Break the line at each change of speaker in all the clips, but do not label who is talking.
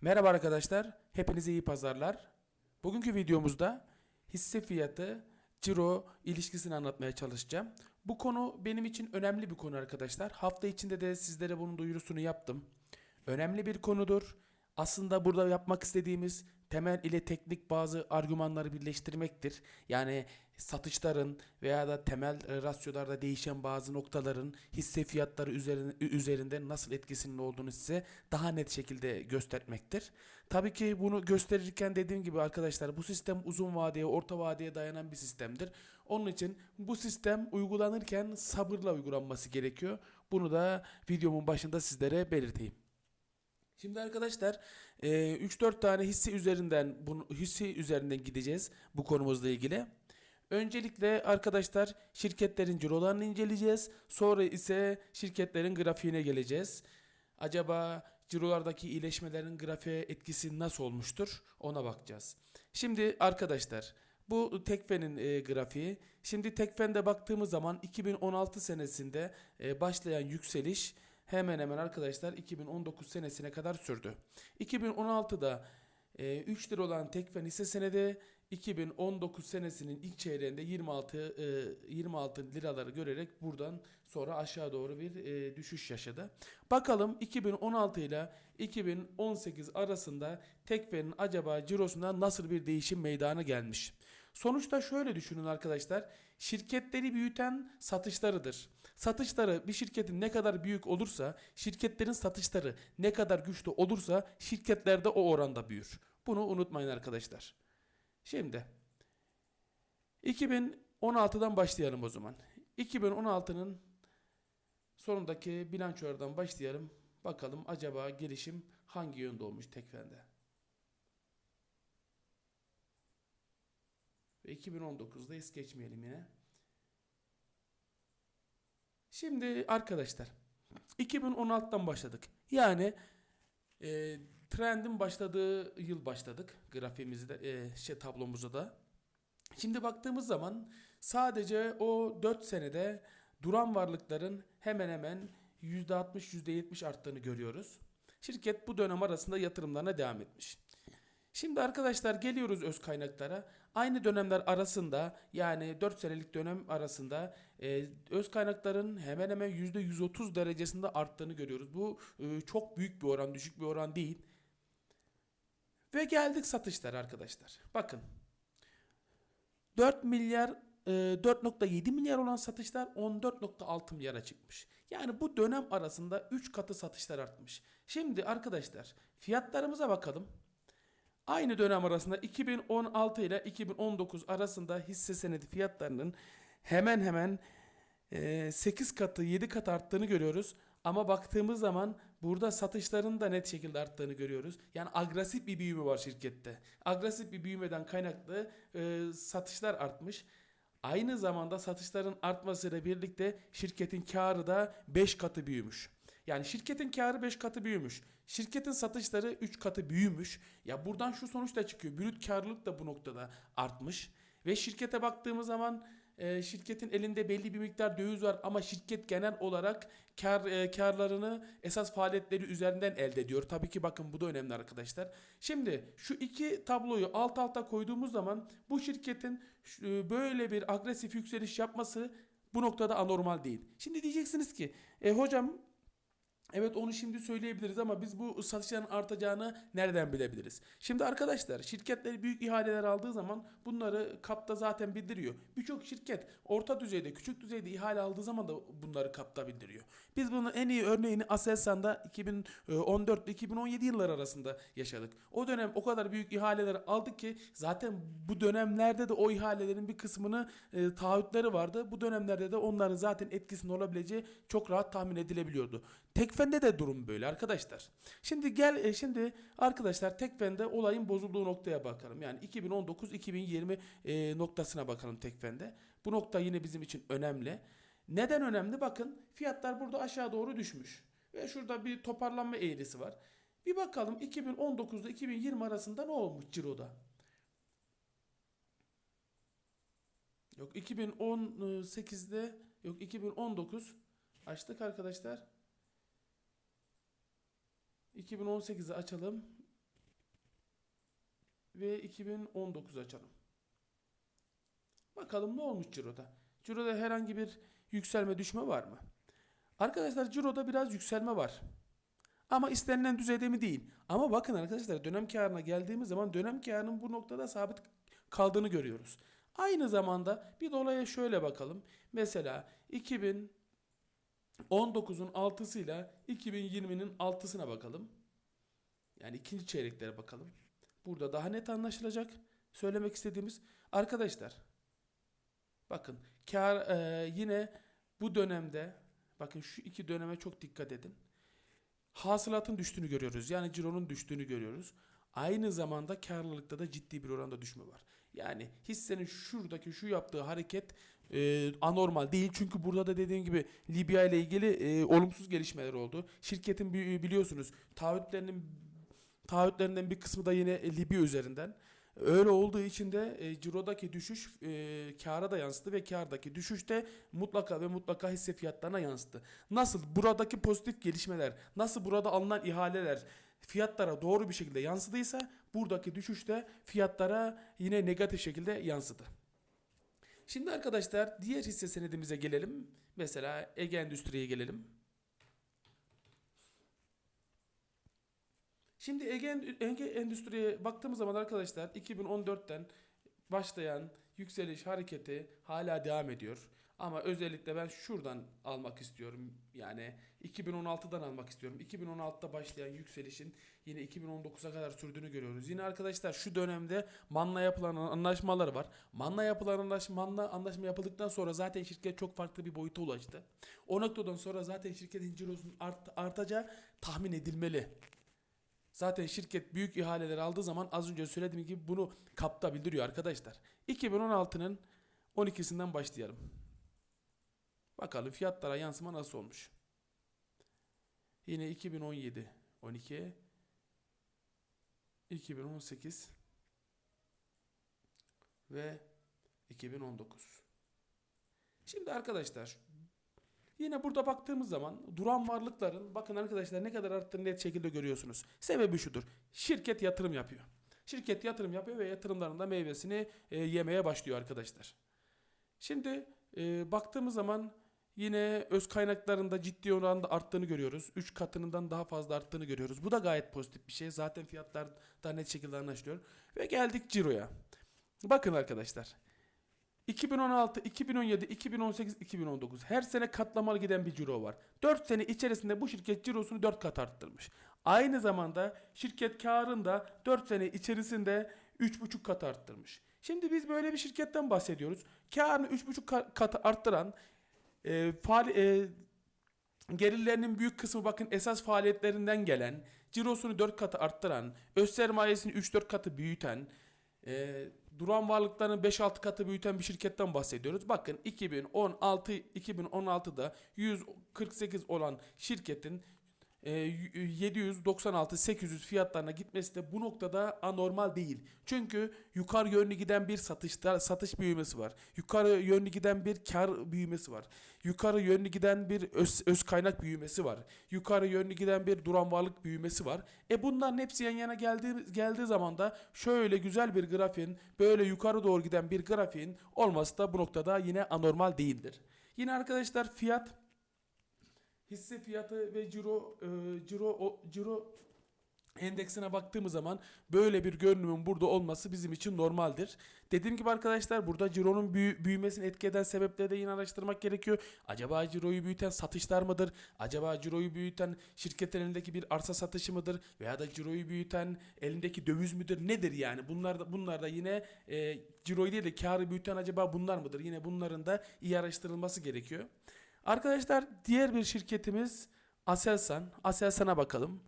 Merhaba arkadaşlar, hepinize iyi pazarlar. Bugünkü videomuzda hisse fiyatı, ciro ilişkisini anlatmaya çalışacağım. Bu konu benim için önemli bir konu arkadaşlar. Hafta içinde de sizlere bunun duyurusunu yaptım. Önemli bir konudur. Aslında burada yapmak istediğimiz temel ile teknik bazı argümanları birleştirmektir. Yani satışların veya da temel e, rasyolarda değişen bazı noktaların hisse fiyatları üzerinde nasıl etkisinin olduğunu size daha net şekilde göstermektir. Tabii ki bunu gösterirken dediğim gibi arkadaşlar bu sistem uzun vadeye, orta vadeye dayanan bir sistemdir. Onun için bu sistem uygulanırken sabırla uygulanması gerekiyor. Bunu da videomun başında sizlere belirteyim. Şimdi arkadaşlar e, 3-4 tane hisse üzerinden bunu hisse üzerinden gideceğiz bu konumuzla ilgili. Öncelikle arkadaşlar şirketlerin cirolarını inceleyeceğiz. Sonra ise şirketlerin grafiğine geleceğiz. Acaba cirolardaki iyileşmelerin grafiğe etkisi nasıl olmuştur? Ona bakacağız. Şimdi arkadaşlar bu Tekfen'in e, grafiği. Şimdi Tekfen'de baktığımız zaman 2016 senesinde e, başlayan yükseliş hemen hemen arkadaşlar 2019 senesine kadar sürdü. 2016'da e, 3 lira olan Tekfen hisse senedi 2019 senesinin ilk çeyreğinde 26 e, 26 liraları görerek buradan sonra aşağı doğru bir e, düşüş yaşadı. Bakalım 2016 ile 2018 arasında Tekfen'in acaba cirosunda nasıl bir değişim meydana gelmiş? Sonuçta şöyle düşünün arkadaşlar. Şirketleri büyüten satışlarıdır. Satışları bir şirketin ne kadar büyük olursa, şirketlerin satışları ne kadar güçlü olursa şirketler de o oranda büyür. Bunu unutmayın arkadaşlar. Şimdi 2016'dan başlayalım o zaman. 2016'nın sonundaki bilançolardan başlayalım. Bakalım acaba gelişim hangi yönde olmuş Tekfen'de. Ve 2019'da es geçmeyelim yine. Şimdi arkadaşlar 2016'dan başladık. Yani e, trendin başladığı yıl başladık grafiğimizde e, şey tablomuza da. Şimdi baktığımız zaman sadece o 4 senede duran varlıkların hemen hemen %60 %70 arttığını görüyoruz. Şirket bu dönem arasında yatırımlarına devam etmiş. Şimdi arkadaşlar geliyoruz öz kaynaklara. Aynı dönemler arasında yani 4 senelik dönem arasında e, öz kaynakların hemen hemen %130 derecesinde arttığını görüyoruz. Bu e, çok büyük bir oran, düşük bir oran değil. Ve geldik satışlar arkadaşlar. Bakın 4 milyar e, 4.7 milyar olan satışlar 14.6 milyara çıkmış. Yani bu dönem arasında 3 katı satışlar artmış. Şimdi arkadaşlar fiyatlarımıza bakalım. Aynı dönem arasında 2016 ile 2019 arasında hisse senedi fiyatlarının hemen hemen e, 8 katı 7 kat arttığını görüyoruz. Ama baktığımız zaman burada satışların da net şekilde arttığını görüyoruz. Yani agresif bir büyüme var şirkette. Agresif bir büyümeden kaynaklı e, satışlar artmış. Aynı zamanda satışların artmasıyla birlikte şirketin karı da 5 katı büyümüş. Yani şirketin karı 5 katı büyümüş. Şirketin satışları 3 katı büyümüş. Ya buradan şu sonuç da çıkıyor. Brüt karlılık da bu noktada artmış. Ve şirkete baktığımız zaman e, şirketin elinde belli bir miktar döviz var ama şirket genel olarak kar e, karlarını esas faaliyetleri üzerinden elde ediyor. Tabii ki bakın bu da önemli arkadaşlar. Şimdi şu iki tabloyu alt alta koyduğumuz zaman bu şirketin e, böyle bir agresif yükseliş yapması bu noktada anormal değil. Şimdi diyeceksiniz ki e, hocam Evet onu şimdi söyleyebiliriz ama biz bu satışların artacağını nereden bilebiliriz? Şimdi arkadaşlar şirketler büyük ihaleler aldığı zaman bunları kapta zaten bildiriyor. Birçok şirket orta düzeyde, küçük düzeyde ihale aldığı zaman da bunları kapta bildiriyor. Biz bunun en iyi örneğini Aselsan'da 2014 ile 2017 yılları arasında yaşadık. O dönem o kadar büyük ihaleler aldık ki zaten bu dönemlerde de o ihalelerin bir kısmını e, taahhütleri vardı. Bu dönemlerde de onların zaten etkisinin olabileceği çok rahat tahmin edilebiliyordu. Tekfen'de de durum böyle arkadaşlar. Şimdi gel e, şimdi arkadaşlar Tekfen'de olayın bozulduğu noktaya bakalım. Yani 2019-2020 e, noktasına bakalım Tekfen'de. Bu nokta yine bizim için önemli. Neden önemli? Bakın fiyatlar burada aşağı doğru düşmüş. Ve şurada bir toparlanma eğrisi var. Bir bakalım 2019 ile 2020 arasında ne olmuş ciroda? Yok 2018'de yok 2019 açtık arkadaşlar. 2018'i açalım. ve 2019 açalım. Bakalım ne olmuş Ciro'da. Ciro'da herhangi bir yükselme düşme var mı? Arkadaşlar Ciro'da biraz yükselme var. Ama istenilen düzeyde mi değil. Ama bakın arkadaşlar dönem karına geldiğimiz zaman dönem karının bu noktada sabit kaldığını görüyoruz. Aynı zamanda bir de olaya şöyle bakalım. Mesela 2019'un 6'sıyla 2020'nin 6'sına bakalım. Yani ikinci çeyreklere bakalım. Burada daha net anlaşılacak. Söylemek istediğimiz arkadaşlar bakın kar e, yine bu dönemde bakın şu iki döneme çok dikkat edin. Hasılatın düştüğünü görüyoruz. Yani cironun düştüğünü görüyoruz. Aynı zamanda karlılıkta da ciddi bir oranda düşme var. Yani hissenin şuradaki şu yaptığı hareket e, anormal değil. Çünkü burada da dediğim gibi Libya ile ilgili e, olumsuz gelişmeler oldu. Şirketin bi- biliyorsunuz taahhütlerinin taahhütlerinden bir kısmı da yine e, Libya üzerinden. Öyle olduğu için de e, cirodaki düşüş e, kâra da yansıdı ve kârdaki düşüş de mutlaka ve mutlaka hisse fiyatlarına yansıdı. Nasıl buradaki pozitif gelişmeler, nasıl burada alınan ihaleler fiyatlara doğru bir şekilde yansıdıysa buradaki düşüş de fiyatlara yine negatif şekilde yansıdı. Şimdi arkadaşlar diğer hisse senedimize gelelim. Mesela Ege Endüstri'ye gelelim. Şimdi Ege, Ege Endüstri'ye baktığımız zaman arkadaşlar 2014'ten başlayan yükseliş hareketi hala devam ediyor. Ama özellikle ben şuradan almak istiyorum. Yani 2016'dan almak istiyorum. 2016'da başlayan yükselişin yine 2019'a kadar sürdüğünü görüyoruz. Yine arkadaşlar şu dönemde Manla yapılan anlaşmalar var. Manla yapılan anlaşma, Manla anlaşma yapıldıktan sonra zaten şirket çok farklı bir boyuta ulaştı. O noktadan sonra zaten şirketin cirosunun art, artacağı tahmin edilmeli. Zaten şirket büyük ihaleler aldığı zaman az önce söylediğim gibi bunu kapta bildiriyor arkadaşlar. 2016'nın 12'sinden başlayalım. Bakalım fiyatlara yansıma nasıl olmuş. Yine 2017 12 2018 ve 2019. Şimdi arkadaşlar Yine burada baktığımız zaman duran varlıkların bakın arkadaşlar ne kadar arttığını net şekilde görüyorsunuz. Sebebi şudur. Şirket yatırım yapıyor. Şirket yatırım yapıyor ve yatırımlarında meyvesini e, yemeye başlıyor arkadaşlar. Şimdi e, baktığımız zaman yine öz kaynaklarında ciddi oranda arttığını görüyoruz. 3 katından daha fazla arttığını görüyoruz. Bu da gayet pozitif bir şey. Zaten fiyatlar da net şekilde anlaşılıyor. Ve geldik ciroya. Bakın arkadaşlar. 2016, 2017, 2018, 2019 her sene katlamalı giden bir ciro var. 4 sene içerisinde bu şirket cirosunu 4 kat arttırmış. Aynı zamanda şirket karını da 4 sene içerisinde 3,5 kat arttırmış. Şimdi biz böyle bir şirketten bahsediyoruz. Karını 3,5 ka- kat arttıran e, faali, e, gelirlerinin büyük kısmı bakın esas faaliyetlerinden gelen, cirosunu 4 katı arttıran, öz sermayesini 3-4 katı büyüten, e, duran varlıklarını 5-6 katı büyüten bir şirketten bahsediyoruz. Bakın 2016 2016'da 148 olan şirketin 796-800 fiyatlarına gitmesi de bu noktada anormal değil. Çünkü yukarı yönlü giden bir satışta satış büyümesi var. Yukarı yönlü giden bir kar büyümesi var. Yukarı yönlü giden bir öz, öz kaynak büyümesi var. Yukarı yönlü giden bir duran varlık büyümesi var. E bunların hepsi yan yana geldiği, geldiği zaman da şöyle güzel bir grafiğin, böyle yukarı doğru giden bir grafiğin olması da bu noktada yine anormal değildir. Yine arkadaşlar fiyat hisse fiyatı ve ciro e, ciro o, ciro endeksine baktığımız zaman böyle bir görünümün burada olması bizim için normaldir. Dediğim gibi arkadaşlar burada cironun büyü- büyümesini etki sebepleri de yine araştırmak gerekiyor. Acaba ciroyu büyüten satışlar mıdır? Acaba ciroyu büyüten şirketin elindeki bir arsa satışı mıdır? Veya da ciroyu büyüten elindeki döviz müdür? Nedir yani? Bunlar da, bunlar da yine e, ciroyu değil de karı büyüten acaba bunlar mıdır? Yine bunların da iyi araştırılması gerekiyor. Arkadaşlar diğer bir şirketimiz Aselsan. Aselsan'a bakalım.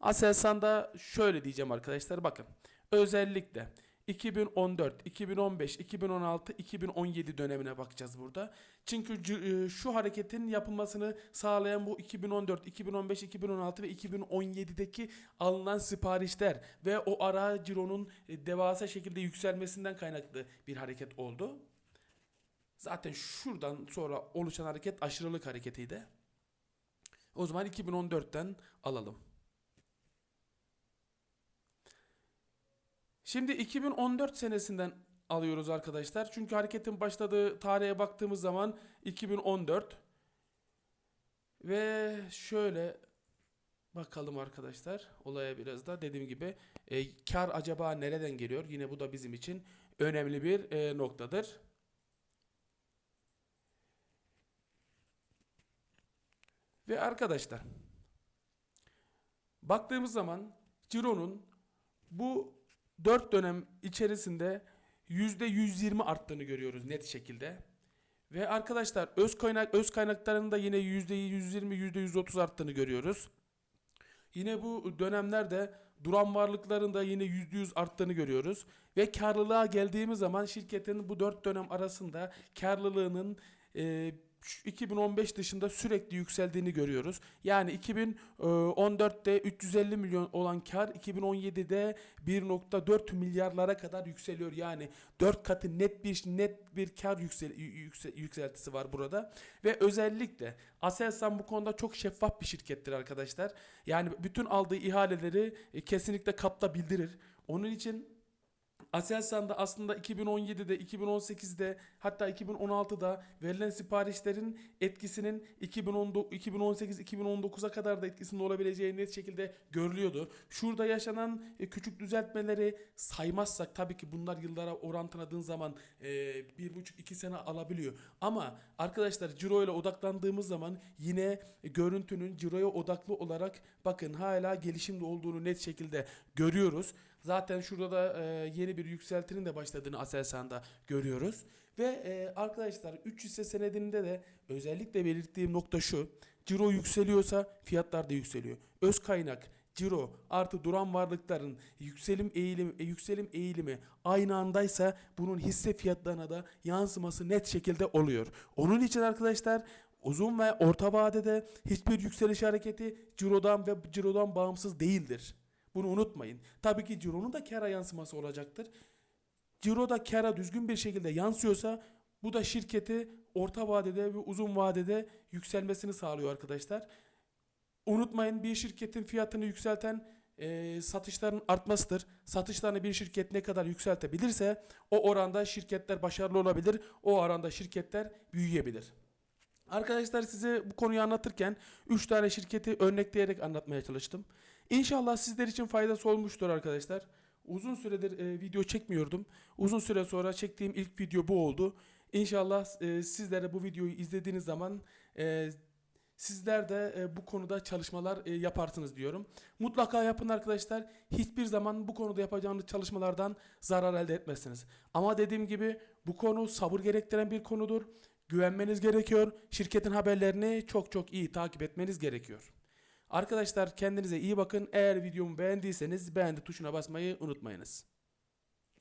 Aselsan'da şöyle diyeceğim arkadaşlar bakın. Özellikle 2014, 2015, 2016, 2017 dönemine bakacağız burada. Çünkü e, şu hareketin yapılmasını sağlayan bu 2014, 2015, 2016 ve 2017'deki alınan siparişler ve o ara cironun e, devasa şekilde yükselmesinden kaynaklı bir hareket oldu. Zaten şuradan sonra oluşan hareket aşırılık hareketiydi. O zaman 2014'ten alalım. Şimdi 2014 senesinden alıyoruz arkadaşlar. Çünkü hareketin başladığı tarihe baktığımız zaman 2014 ve şöyle bakalım arkadaşlar olaya biraz da dediğim gibi e, kar acaba nereden geliyor? Yine bu da bizim için önemli bir e, noktadır. Ve arkadaşlar baktığımız zaman Ciro'nun bu 4 dönem içerisinde %120 arttığını görüyoruz net şekilde. Ve arkadaşlar öz kaynak öz kaynaklarında yine %120 %130 arttığını görüyoruz. Yine bu dönemlerde duran varlıklarında yine %100 arttığını görüyoruz. Ve karlılığa geldiğimiz zaman şirketin bu 4 dönem arasında karlılığının e, 2015 dışında sürekli yükseldiğini görüyoruz. Yani 2014'te 350 milyon olan kar 2017'de 1.4 milyarlara kadar yükseliyor. Yani 4 katı net bir net bir kar yüksel, yüksel- yükseltisi var burada. Ve özellikle Aselsan bu konuda çok şeffaf bir şirkettir arkadaşlar. Yani bütün aldığı ihaleleri e, kesinlikle kapta bildirir. Onun için Aselsan'da aslında 2017'de, 2018'de hatta 2016'da verilen siparişlerin etkisinin 2018-2019'a kadar da etkisinin olabileceği net şekilde görülüyordu. Şurada yaşanan e, küçük düzeltmeleri saymazsak tabii ki bunlar yıllara orantıladığın zaman e, bir buçuk iki sene alabiliyor. Ama arkadaşlar ciro ile odaklandığımız zaman yine görüntünün ciroya odaklı olarak bakın hala gelişimde olduğunu net şekilde görüyoruz. Zaten şurada da e, yeni bir yükseltinin de başladığını Aselsan'da görüyoruz. Ve e, arkadaşlar 3 hisse senedinde de özellikle belirttiğim nokta şu. Ciro yükseliyorsa fiyatlar da yükseliyor. Öz kaynak, ciro artı duran varlıkların yükselim eğilim e, yükselim eğilimi aynı andaysa bunun hisse fiyatlarına da yansıması net şekilde oluyor. Onun için arkadaşlar uzun ve orta vadede hiçbir yükseliş hareketi cirodan ve cirodan bağımsız değildir. Bunu unutmayın. Tabii ki cironun da kara yansıması olacaktır. Ciro da kara düzgün bir şekilde yansıyorsa bu da şirketi orta vadede ve uzun vadede yükselmesini sağlıyor arkadaşlar. Unutmayın bir şirketin fiyatını yükselten e, satışların artmasıdır. Satışlarını bir şirket ne kadar yükseltebilirse o oranda şirketler başarılı olabilir. O oranda şirketler büyüyebilir. Arkadaşlar size bu konuyu anlatırken 3 tane şirketi örnekleyerek anlatmaya çalıştım. İnşallah sizler için faydası olmuştur arkadaşlar. Uzun süredir e, video çekmiyordum. Uzun süre sonra çektiğim ilk video bu oldu. İnşallah e, sizler bu videoyu izlediğiniz zaman e, sizler de e, bu konuda çalışmalar e, yaparsınız diyorum. Mutlaka yapın arkadaşlar. Hiçbir zaman bu konuda yapacağınız çalışmalardan zarar elde etmezsiniz. Ama dediğim gibi bu konu sabır gerektiren bir konudur. Güvenmeniz gerekiyor. Şirketin haberlerini çok çok iyi takip etmeniz gerekiyor. Arkadaşlar kendinize iyi bakın. Eğer videomu beğendiyseniz beğendi tuşuna basmayı unutmayınız.